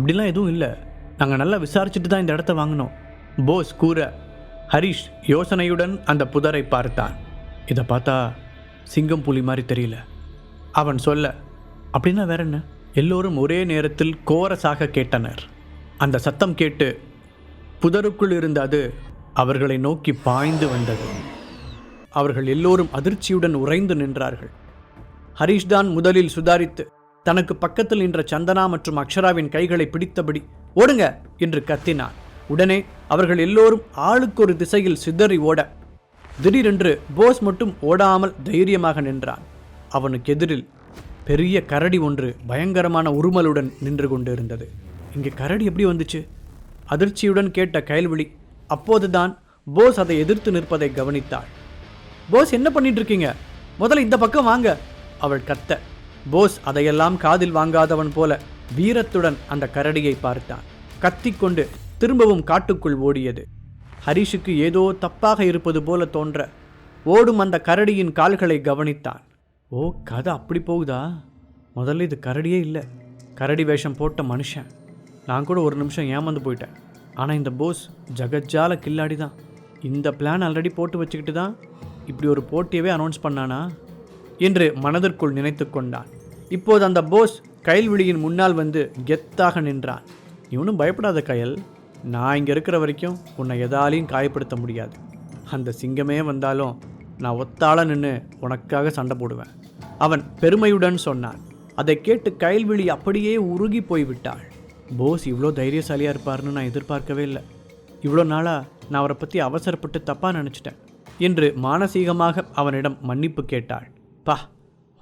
அப்படிலாம் எதுவும் இல்லை. நாங்கள் நல்லா விசாரிச்சுட்டு தான் இந்த இடத்த வாங்கினோம். போஸ் கூற ஹரிஷ் யோசனையுடன் அந்த புதரை பார்த்தான். இதை பார்த்தா சிங்கம் புலி மாதிரி தெரியல. அவன் சொல்ல அப்படின்னா வேற என்ன? எல்லோரும் ஒரே நேரத்தில் கோரஸாக கேட்டனர். அந்த சத்தம் கேட்டு புதருக்குள் இருந்த அது அவர்களை நோக்கி பாய்ந்து வந்தது. அவர்கள் எல்லோரும் அதிர்ச்சியுடன் உறைந்து நின்றார்கள். ஹரிஷ் தான் முதலில் சுதாரித்து தனக்கு பக்கத்தில் நின்ற சந்தனா மற்றும் அக்ஷராவின் கைகளை பிடித்தபடி ஓடுங்க என்று கத்தினான். உடனே அவர்கள் எல்லோரும் ஆளுக்கு ஒரு திசையில் சிதறி ஓட திடீரென்று போஸ் மட்டும் ஓடாமல் தைரியமாக நின்றான். அவனுக்கு எதிரில் பெரிய கரடி ஒன்று பயங்கரமான உருமலுடன் நின்று கொண்டிருந்தது. இங்கே கரடி எப்படி வந்துச்சு? அதிர்ச்சியுடன் கேட்ட கயல்விழி அப்போதுதான் போஸ் அதை எதிர்த்து நிற்பதை கவனித்தாள். போஸ் என்ன பண்ணிட்டு இருக்கீங்க? முதல்ல இந்த பக்கம் வாங்க அவள் கத்த. போஸ் அதையெல்லாம் காதில் வாங்காதவன் போல வீரத்துடன் அந்த கரடியை பார்த்தான். கத்திக்கொண்டு திரும்பவும் காட்டுக்குள் ஓடியது. ஹரிஷுக்கு ஏதோ தப்பாக இருப்பது போல தோன்ற ஓடும் அந்த கரடியின் கால்களை கவனித்தான். ஓ கதை அப்படி போகுதா? முதல்ல இது கரடியே இல்லை. கரடி வேஷம் போட்ட மனுஷன். நான் கூட ஒரு நிமிஷம் ஏமாந்து போயிட்டேன். ஆனால் இந்த போஸ் ஜகஜால கில்லாடி தான் இந்த பிளான் ஆல்ரெடி போட்டு வச்சுக்கிட்டு தான் இப்படி ஒரு போட்டியவே அனௌன்ஸ் பண்ணானா? என்று மனதிற்குள் நினைத்து கொண்டான். இப்போது அந்த போஸ் கயல்விழியின் முன்னால் வந்து கெத்தாக நின்றான். இவனும் பயப்படாத கயல் நான் இங்கே இருக்கிற வரைக்கும் உன்னை எதாலையும் காயப்படுத்த முடியாது. அந்த சிங்கமே வந்தாலும் நான் ஒத்தாள நின்று உனக்காக சண்டை போடுவேன். அவன் பெருமையுடன் சொன்னான். அதை கேட்டு கயல்விழி அப்படியே உருகி போய்விட்டாள். போஸ் இவ்வளோ தைரியசாலியாக இருப்பார்னு நான் எதிர்பார்க்கவே இல்லை. இவ்வளோ நாளாக நான் அவரை பற்றி அவசரப்பட்டு தப்பாக நினச்சிட்டேன் என்று மானசீகமாக அவனிடம் மன்னிப்பு கேட்டாள். பா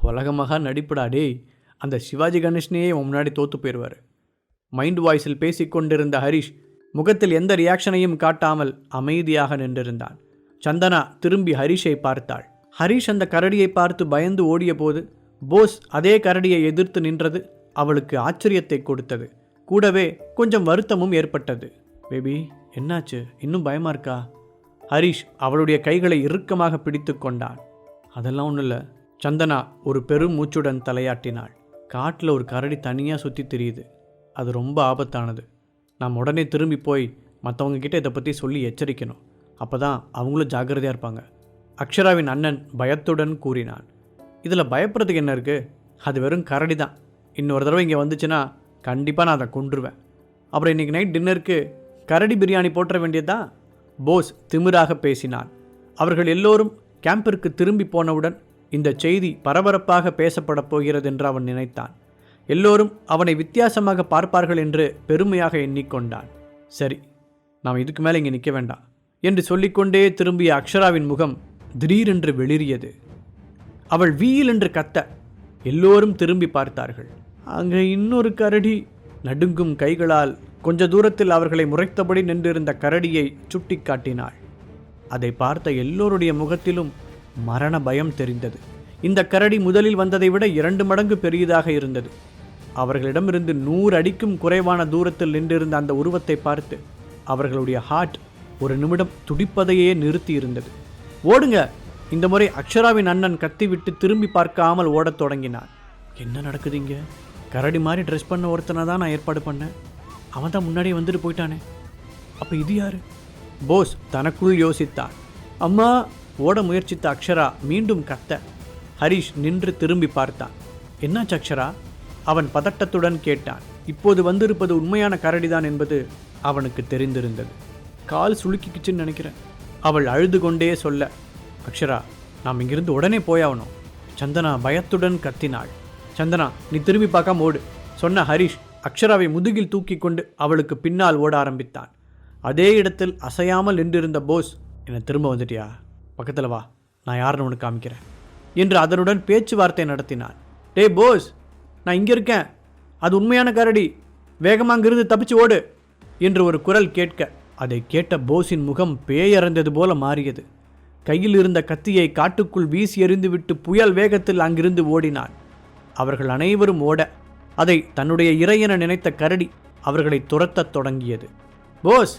உலகமாக நடிப்படா டேய். அந்த சிவாஜி கணேஷ்னையே உன் முன்னாடி தோத்து போயிடுவார் மைண்ட் வாய்ஸில் பேசிக்கொண்டிருந்த ஹரிஷ் முகத்தில் எந்த ரியாக்ஷனையும் காட்டாமல் அமைதியாக நின்றிருந்தான். சந்தனா திரும்பி ஹரிஷை பார்த்தாள். ஹரிஷ் அந்த கரடியை பார்த்து பயந்து ஓடியபோது போஸ் அதே கரடியை எதிர்த்து நின்றது அவளுக்கு ஆச்சரியத்தை கொடுத்தது. கூடவே கொஞ்சம் வருத்தமும் ஏற்பட்டது. பேபி என்னாச்சு? இன்னும் பயமா இருக்கா? ஹரிஷ் அவளுடைய கைகளை இறுக்கமாக பிடித்து கொண்டான். அதெல்லாம் ஒன்றும் இல்லை சந்தனா ஒரு பெரும் மூச்சுடன் தலையாட்டினாள். காட்டில் ஒரு கரடி தனியாக சுற்றி தெரியுது. அது ரொம்ப ஆபத்தானது. நாம் உடனே திரும்பி போய் மற்றவங்கக்கிட்ட இதை பற்றி சொல்லி எச்சரிக்கணும். அப்போ தான் அவங்களும் ஜாக்கிரதையாக இருப்பாங்க. அக்ஷராவின் அண்ணன் பயத்துடன் கூறினான். இதில் பயப்படுறதுக்கு என்ன இருக்குது அது வெறும் கரடி தான் இன்னொரு தடவை இங்கே வந்துச்சுன்னா கண்டிப்பாக நான் அதை கொன்றுவேன். அப்புறம் இன்றைக்கி நைட் டின்னருக்கு கரடி பிரியாணி போட்டுற வேண்டியதுதான் போஸ் திமிராக பேசினான். அவர்கள் எல்லோரும் கேம்பிற்கு திரும்பி போனவுடன் இந்த செய்தி பரபரப்பாக பேசப்படப் போகிறது என்று அவன் நினைத்தான். எல்லோரும் அவனை வித்தியாசமாக பார்ப்பார்கள் என்று பெருமையாக எண்ணிக்கொண்டான். சரி நாம் இதுக்கு மேலே இங்கே நிற்க வேண்டாம் என்று சொல்லிக்கொண்டே திரும்பிய அக்ஷராவின் முகம் திடீரென்று வெளிரியது அவள் வீல் என்று கத்த எல்லோரும் திரும்பி பார்த்தார்கள். அங்கே இன்னொரு கரடி நடுங்கும் கைகளால் கொஞ்ச தூரத்தில் அவர்களை முறைத்தபடி நின்றிருந்த கரடியை சுட்டிக் காட்டினாள் அதை பார்த்த எல்லோருடைய முகத்திலும் மரண பயம் தெரிந்தது. இந்த கரடி முதலில் வந்ததை விட இரண்டு மடங்கு பெரியதாக இருந்தது. அவர்களிடமிருந்து நூறு அடிக்கும் குறைவான தூரத்தில் நின்றிருந்த அந்த உருவத்தை பார்த்து அவர்களுடைய ஹார்ட் ஒரு நிமிடம் துடிப்பதையே நிறுத்தி இருந்தது ஓடுங்க! இந்த முறை அக்ஷராவின் அண்ணன் கத்திவிட்டு திரும்பி பார்க்காமல் ஓடத் தொடங்கினான். என்ன நடக்குதுங்க கரடி மாதிரி ட்ரெஸ் பண்ண ஒருத்தனை தான் நான் ஏற்பாடு பண்ணேன். அவன் தான் முன்னாடியே வந்துட்டு போயிட்டானே. அப்போ இது யாரு? போஸ் தனக்குள் யோசித்தான் அம்மா ஓட முயற்சித்த அக்ஷரா மீண்டும் கத்த. ஹரிஷ் நின்று திரும்பி பார்த்தான். என்னாச்சு அக்ஷரா? அவன் பதட்டத்துடன் கேட்டான். இப்போது வந்திருப்பது உண்மையான கரடிதான் என்பது அவனுக்கு தெரிந்திருந்தது. கால் சுளுக்கிக்குச்சுன்னு நினைக்கிறேன். அவள் அழுது கொண்டே சொல்ல அக்ஷரா நாம் இங்கிருந்து உடனே போயாகணும் சந்தனா பயத்துடன் கத்தினாள். சந்தனா நீ திரும்பி பார்க்காம ஓடு. சொன்ன ஹரிஷ் அக்ஷராவை முதுகில் தூக்கி கொண்டு அவளுக்கு பின்னால் ஓட ஆரம்பித்தான். அதே இடத்தில் அசையாமல் நின்றிருந்த போஸ் என்னை திரும்ப வந்துட்டியா? பக்கத்தில் வா. நான் யாருன்னு உனக்கு காமிக்கிறேன். என்று அதனுடன் பேச்சுவார்த்தை நடத்தினான். டேய் போஸ் நான் இங்கே இருக்கேன். அது உண்மையான கரடி. வேகமாக அங்கிருந்து தப்பிச்சு ஓடு என்று ஒரு குரல் கேட்க அதை கேட்ட போஸின் முகம் பேயறந்தது போல மாறியது. கையில் இருந்த கத்தியை காட்டுக்குள் வீசி எறிந்துவிட்டு புயல் வேகத்தில் அங்கிருந்து ஓடினான். அவர்கள் அனைவரும் ஓட அதை தன்னுடைய இறையென நினைத்த கரடி அவர்களை துரத்தத் தொடங்கியது. போஸ்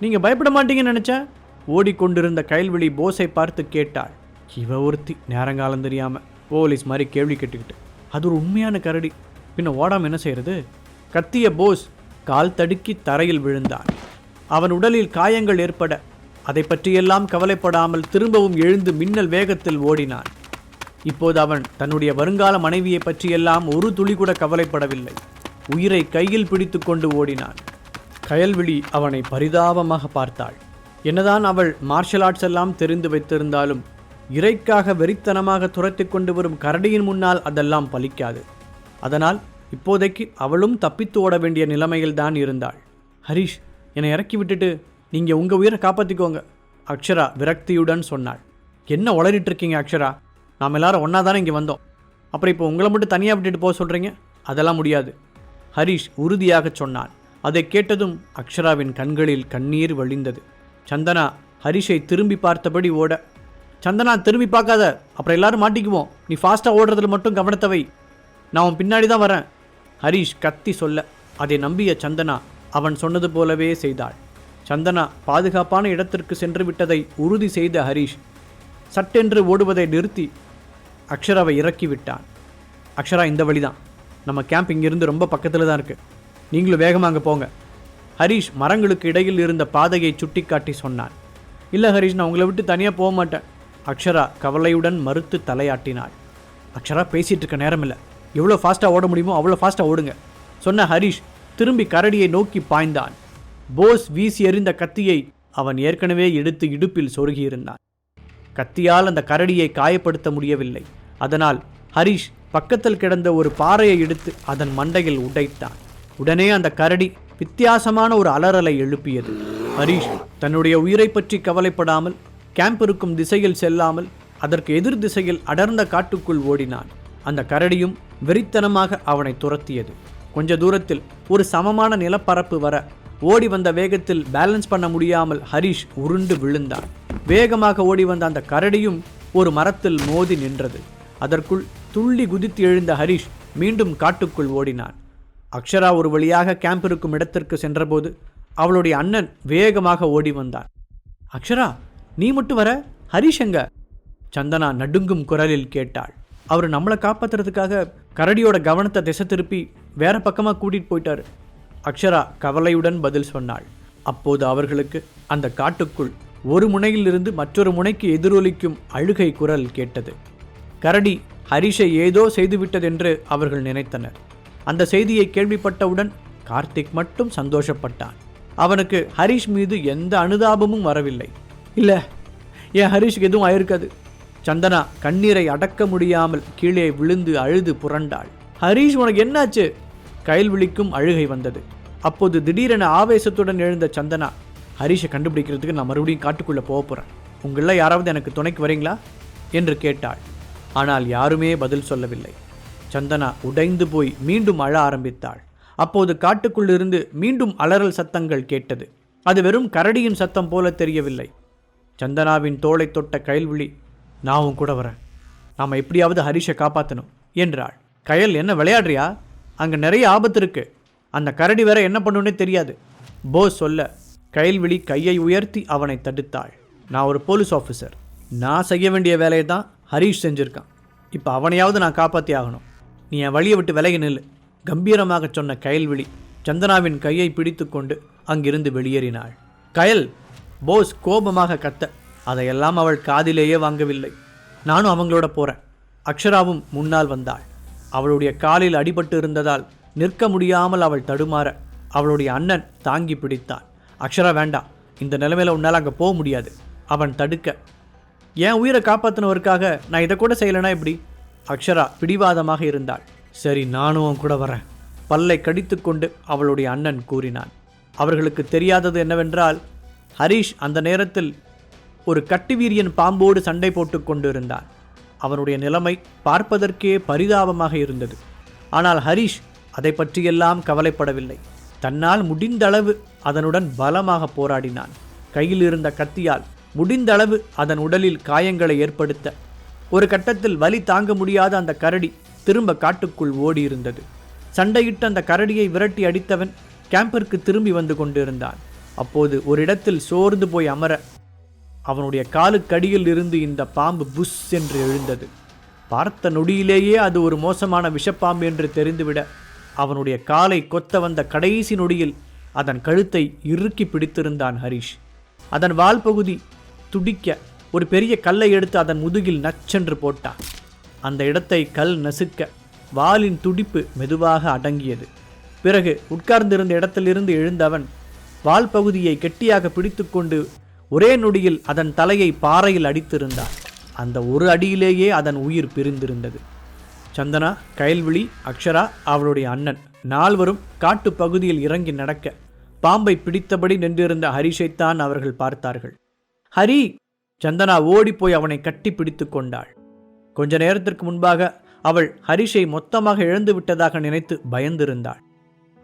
நீங்கள் பயப்பட மாட்டீங்கன்னு நினச்சேன்? ஓடிக்கொண்டிருந்த கயல்விழி போஸை பார்த்து கேட்டாள். இவ ஒருத்தி நேரங்காலம் தெரியாம. போலீஸ் மாதிரி கேள்வி கேட்டுக்கிட்டு. அது ஒரு உண்மையான கரடி. பின்ன ஓடாம என்ன செய்யறது கத்திய போஸ் கால் தடுக்கி தரையில் விழுந்தான். அவன் உடலில் காயங்கள் ஏற்பட அதை பற்றியெல்லாம் கவலைப்படாமல் திரும்பவும் எழுந்து மின்னல் வேகத்தில் ஓடினான். இப்போது அவன் தன்னுடைய வருங்கால மனைவியை பற்றியெல்லாம் ஒரு துளி கூட கவலைப்படவில்லை. உயிரை கையில் பிடித்துக்கொண்டு ஓடினான். கயல்விழி அவனை பரிதாபமாக பார்த்தாள். என்னதான் அவள் மார்ஷல் ஆர்ட்ஸ் எல்லாம் தெரிந்து வைத்திருந்தாலும் இறைக்காக வெறித்தனமாக துரத்தி கொண்டு வரும் கரடியின் முன்னால் அதெல்லாம் பலிக்காது. அதனால் இப்போதைக்கு அவளும் தப்பித்து ஓட வேண்டிய நிலைமையில் தான் இருந்தாள். ஹரிஷ் என்னை இறக்கி விட்டுட்டு நீங்கள் உங்கள் உயிரை காப்பாற்றிக்கோங்க அக்ஷரா விரக்தியுடன் சொன்னாள். என்ன உளறிட்டு இருக்கீங்க அக்ஷரா? நாம் எல்லாரும் ஒன்றா தானே இங்கே வந்தோம். அப்புறம் இப்போ உங்களை மட்டும் தனியாக விட்டுட்டு போக சொல்கிறீங்க அதெல்லாம் முடியாது. ஹரிஷ் உறுதியாக சொன்னான் அதை கேட்டதும் அக்ஷராவின் கண்களில் கண்ணீர் வழிந்தது. சந்தனா ஹரிஷை திரும்பி பார்த்தபடி ஓட சந்தனா திரும்பி பார்க்காத. அப்புறம் எல்லாரும் மாட்டிக்குவோம். நீ ஃபாஸ்ட்டாக ஓடுறதுல மட்டும் கவனத்தவை. நான் உன் பின்னாடி தான் வரேன். ஹரிஷ் கத்தி சொல்ல அதை நம்பிய சந்தனா அவன் சொன்னது போலவே செய்தாள். சந்தனா பாதுகாப்பான இடத்திற்கு சென்று விட்டதை உறுதி செய்த ஹரிஷ் சட்டென்று ஓடுவதை நிறுத்தி அக்ஷராவை இறக்கி விட்டான். அக்ஷரா இந்த வழிதான். நம்ம கேம்ப் இங்கேருந்து ரொம்ப பக்கத்தில் தான் இருக்குது நீங்களும் வேகமாக அங்கே போங்க. ஹரிஷ் மரங்களுக்கு இடையில் இருந்த பாதையை சுட்டிக்காட்டி சொன்னான். இல்லை ஹரிஷ் நான் உங்களை விட்டு தனியாக போக மாட்டேன். அக்ஷரா கவலையுடன் மறுத்து தலையாட்டினாள். அக்ஷரா பேசிகிட்டு இருக்க நேரம் இல்லை எவ்வளோ ஃபாஸ்ட்டாக ஓட முடியுமோ அவ்வளோ ஃபாஸ்ட்டாக ஓடுங்க. சொன்ன ஹரிஷ் திரும்பி கரடியை நோக்கி பாய்ந்தான். போஸ் வீசி எறிந்த கத்தியை அவன் ஏற்கனவே எடுத்து இடுப்பில் சொருகியிருந்தான். கத்தியால் அந்த கரடியை காயப்படுத்த முடியவில்லை. அதனால் ஹரிஷ் பக்கத்தில் கிடந்த ஒரு பாறையை எடுத்து அதன் மண்டையில் உடைத்தான். உடனே அந்த கரடி வித்தியாசமான ஒரு அலறலை எழுப்பியது. ஹரிஷ் தன்னுடைய உயிரை பற்றி கவலைப்படாமல் கேம்ப் இருக்கும் திசையில் செல்லாமல் அதற்கு எதிர் திசையில் அடர்ந்த காட்டுக்குள் ஓடினான். அந்த கரடியும் வெறித்தனமாக அவனை துரத்தியது. கொஞ்ச தூரத்தில் ஒரு சமமான நிலப்பரப்பு வர ஓடி வந்த வேகத்தில் பேலன்ஸ் பண்ண முடியாமல் ஹரிஷ் உருண்டு விழுந்தான். வேகமாக ஓடி வந்த அந்த கரடியும் ஒரு மரத்தில் மோதி நின்றது. அதற்குள் துள்ளி குதித்து எழுந்த ஹரிஷ் மீண்டும் காட்டுக்குள் ஓடினான். அக்ஷரா ஒரு வழியாக கேம்ப் இருக்கும் இடத்திற்கு சென்றபோது அவளுடைய அண்ணன் வேகமாக ஓடி வந்தான் அக்ஷரா நீ மட்டும் வர? ஹரிஷ் எங்க? சந்தனா நடுங்கும் குரலில் கேட்டாள். அவர் நம்மளை காப்பாத்துறதுக்காக கரடியோட கவனத்தை திசை திருப்பி வேற பக்கமாக கூட்டிட்டு போயிட்டாரு. அக்ஷரா கவலையுடன் பதில் சொன்னாள். அப்போது அவர்களுக்கு அந்த காட்டுக்குள் ஒரு முனையிலிருந்து மற்றொரு முனைக்கு எதிரொலிக்கும் அழுகை குரல் கேட்டது. கரடி ஹரிஷை ஏதோ செய்துவிட்டதென்று அவர்கள் நினைத்தனர். அந்த செய்தியை கேள்விப்பட்டவுடன் கார்த்திக் மட்டும் சந்தோஷப்பட்டான். அவனுக்கு ஹரிஷ் மீது எந்த அனுதாபமும் வரவில்லை. இல்லை என் ஹரிஷ்க்கு எதுவும் ஆயிருக்காது. சந்தனா கண்ணீரை அடக்க முடியாமல் கீழே விழுந்து அழுது புரண்டாள். ஹரீஷ் உனக்கு என்னாச்சு? கைல் விழிக்கும் அழுகை வந்தது. அப்போது திடீரென ஆவேசத்துடன் எழுந்த சந்தனா ஹரீஷை கண்டுபிடிக்கிறதுக்கு நான் மறுபடியும் காட்டுக்குள்ளே போக போகிறேன் உங்களில் யாராவது எனக்கு துணைக்கு வரீங்களா? என்று கேட்டாள். ஆனால் யாருமே பதில் சொல்லவில்லை. சந்தனா உடைந்து போய் மீண்டும் அழ ஆரம்பித்தாள். அப்போது காட்டுக்குள்ளிருந்து மீண்டும் அலறல் சத்தங்கள் கேட்டது. அது வெறும் கரடியின் சத்தம் போல தெரியவில்லை. சந்தனாவின் தோலை தொட்ட கயல்விழி நான் கூட வரேன். நாம் எப்படியாவது ஹரிஷை காப்பாற்றணும் என்றாள். கயல் என்ன விளையாடுறியா? அங்கே நிறைய ஆபத்து இருக்கு. அந்த கரடி வேற என்ன பண்ணுன்னே தெரியாது. போஸ் சொல்ல கயல்விழி கையை உயர்த்தி அவனை தடுத்தாள். நான் ஒரு போலீஸ் ஆஃபீஸர். நான் செய்ய வேண்டிய வேலையை தான் ஹரீஷ் செஞ்சுருக்கான். இப்போ அவனையாவது நான் காப்பாற்றி ஆகணும். நீ என் வழியை விட்டு விலகி நில்லு. கம்பீரமாக சொன்ன கயல்விழி சந்தனாவின் கையை பிடித்து கொண்டு அங்கிருந்து வெளியேறினாள். கயல் போஸ் கோபமாக கத்த அதையெல்லாம் அவள் காதிலேயே வாங்கவில்லை. நானும் அவங்களோட போகிறேன் அக்ஷராவும் முன்னால் வந்தாள். அவளுடைய காலில் அடிபட்டு இருந்ததால் நிற்க முடியாமல் அவள் தடுமாற அவளுடைய அண்ணன் தாங்கி பிடித்தான். அக்ஷரா வேண்டாம். இந்த நிலைமையில் உன்னால் அங்கே போக முடியாது. அவன் தடுக்க. என் உயிரை காப்பாற்றினவருக்காக நான் இதை கூட செய்யலைனா எப்படி? அக்ஷரா பிடிவாதமாக இருந்தாள். சரி நானும் கூட வரேன். பல்லை கடித்துக்கொண்டு அவளுடைய அண்ணன் கூறினான். அவர்களுக்கு தெரியாதது என்னவென்றால் ஹரீஷ் அந்த நேரத்தில் ஒரு கட்டுவீரியன் பாம்போடு சண்டை போட்டு கொண்டு இருந்தான் அவனுடைய நிலைமை பார்ப்பதற்கே பரிதாபமாக இருந்தது. ஆனால் ஹரீஷ் அதை பற்றியெல்லாம் கவலைப்படவில்லை. தன்னால் முடிந்தளவு அதனுடன் பலமாக போராடினான். கையில் இருந்த கத்தியால் முடிந்தளவு அதன் உடலில் காயங்களை ஏற்படுத்த ஒரு கட்டத்தில் வலி தாங்க முடியாத அந்த கரடி திரும்ப காட்டுக்குள் ஓடியிருந்தது. சண்டையிட்டு அந்த கரடியை விரட்டி அடித்தவன் கேம்பிற்கு திரும்பி வந்து கொண்டிருந்தான். அப்போது ஒரு இடத்தில் சோர்ந்து போய் அமர அவனுடைய காலுக்கடியில் இருந்து இந்த பாம்பு புஷ் என்று எழுந்தது. பார்த்த நொடியிலேயே அது ஒரு மோசமான விஷப்பாம்பு என்று தெரிந்துவிட அவனுடைய காலை கொத்த வந்த கடைசி நொடியில் அதன் கழுத்தை இறுக்கி பிடித்திருந்தான் ஹரிஷ். அதன் வால் பகுதி துடிக்க ஒரு பெரிய கல்லை எடுத்து அதன் முதுகில் நச்சென்று போட்டான். அந்த இடத்தை கல் நசுக்க வாலின் துடிப்பு மெதுவாக அடங்கியது. பிறகு உட்கார்ந்திருந்த இடத்திலிருந்து எழுந்தவன் வால் பகுதியை கெட்டியாக பிடித்துக்கொண்டு ஒரே நொடியில் அதன் தலையை பாறையில் அடித்திருந்தான். அந்த ஒரு அடியிலேயே அதன் உயிர் பிரிந்திருந்தது. சந்தனா கயல்விழி அக்ஷரா அவளுடைய அண்ணன் நால்வரும் காட்டு பகுதியில் இறங்கி நடக்க பாம்பை பிடித்தபடி நின்றிருந்த ஹரிஷைத்தான் அவர்கள் பார்த்தார்கள். ஹரி சந்தனா ஓடிப்போய் அவனை கட்டி பிடித்து கொண்டாள். கொஞ்ச நேரத்திற்கு முன்பாக அவள் ஹரிஷை மொத்தமாக இழந்து விட்டதாக நினைத்து பயந்திருந்தாள்.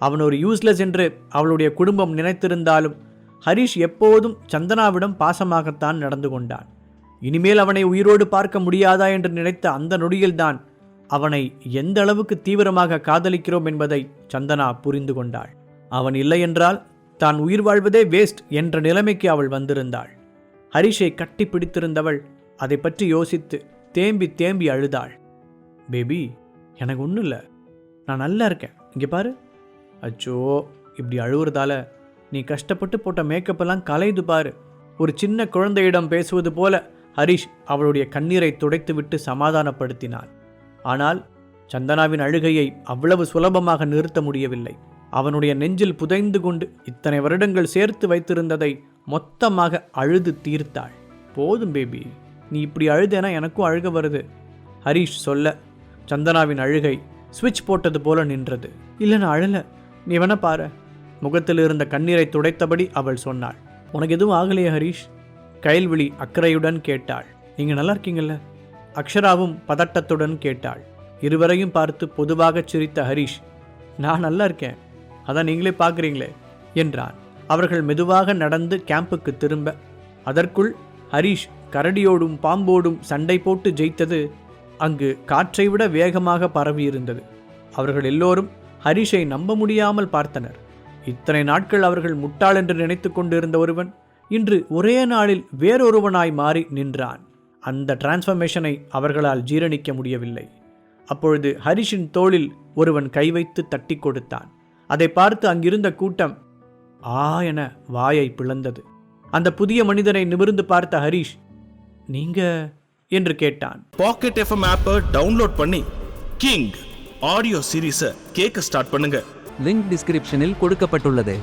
அவன் ஒரு யூஸ்லெஸ் என்று அவளுடைய குடும்பம் நினைத்திருந்தாலும் ஹரிஷ் எப்போதும் சந்தனாவிடம் பாசமாகத்தான் நடந்து கொண்டான். இனிமேல் அவனை உயிரோடு பார்க்க முடியாதா என்று நினைத்த அந்த நொடியில்தான் அவனை எந்த அளவுக்கு தீவிரமாக காதலிக்கிறோம் என்பதை சந்தனா புரிந்து கொண்டாள். அவன் இல்லையென்றால் தான் உயிர் வாழ்வதே வேஸ்ட் என்ற நிலைமைக்கு அவள் வந்திருந்தாள். ஹரிஷை கட்டி பிடித்திருந்தவள் அதை பற்றி யோசித்து தேம்பி தேம்பி அழுதாள். பேபி எனக்கு ஒன்றும் இல்லை. நான் நல்லா இருக்கேன். இங்கே பாரு. அச்சோ இப்படி அழுவுறதால நீ கஷ்டப்பட்டு போட்ட மேக்கப்பெல்லாம் கலையுது பாரு. ஒரு சின்ன குழந்தையிடம் பேசுவது போல ஹரிஷ் அவளுடைய கண்ணீரை துடைத்துவிட்டு சமாதானப்படுத்தினான். ஆனால் சந்தனாவின் அழுகையை அவ்வளவு சுலபமாக நிறுத்த முடியவில்லை. அவனுடைய நெஞ்சில் புதைந்து கொண்டு இத்தனை வருடங்கள் சேர்த்து வைத்திருந்ததை மொத்தமாக அழுது தீர்த்தாள். போதும் பேபி நீ இப்படி அழுதேனா எனக்கும் அழுக வருது. ஹரிஷ் சொல்ல சந்தனாவின் அழுகை சுவிட்ச் போட்டது போல நின்றது. இல்லை நான் அழல. நீ வேணா பாரு. முகத்தில் இருந்த கண்ணீரை துடைத்தபடி அவள் சொன்னாள். உனக்கு எதுவும் ஆகலையே ஹரிஷ்? கைல்விழி அக்கறையுடன் கேட்டாள். நீங்க நல்லா இருக்கீங்கல்ல? அக்ஷராவும் பதட்டத்துடன் கேட்டாள். இருவரையும் பார்த்து பொதுவாக சிரித்த ஹரிஷ் நான் நல்லா இருக்கேன். அதான் நீங்களே பார்க்குறீங்களே என்றான். அவர்கள் மெதுவாக நடந்து கேம்புக்கு திரும்ப அதற்குள் ஹரிஷ் கரடியோடும் பாம்போடும் சண்டை போட்டு ஜெயித்தது அங்கு காற்றை விட வேகமாக பரவியிருந்தது. அவர்கள் எல்லோரும் ஹரிஷை நம்ப முடியாமல் பார்த்தனர். இத்தனை நாட்கள் அவர்கள் முட்டாள் என்று நினைத்து கொண்டிருந்த ஒருவன் இன்று ஒரே நாளில் வேறொருவனாய் மாறி நின்றான். அந்த டிரான்ஸ்ஃபர்மேஷனை அவர்களால் ஜீரணிக்க முடியவில்லை. அப்பொழுது ஹரிஷின் தோளில் ஒருவன் கை வைத்து தட்டி கொடுத்தான். அதை பார்த்து அங்கிருந்த கூட்டம் ஆ என வாயை பிளந்தது. அந்த புதிய மனிதனை நிமிர்ந்து பார்த்த ஹரிஷ் நீங்க? என்று கேட்டான். பாக்கெட் எஃப்எம் ஆப்பை டவுன்லோட் பண்ணி கிங் ஆடியோ சீரீஸை கேட்க ஸ்டார்ட் பண்ணுங்க. லிங்க் டிஸ்கிரிப்ஷனில் கொடுக்கப்பட்டுள்ளது.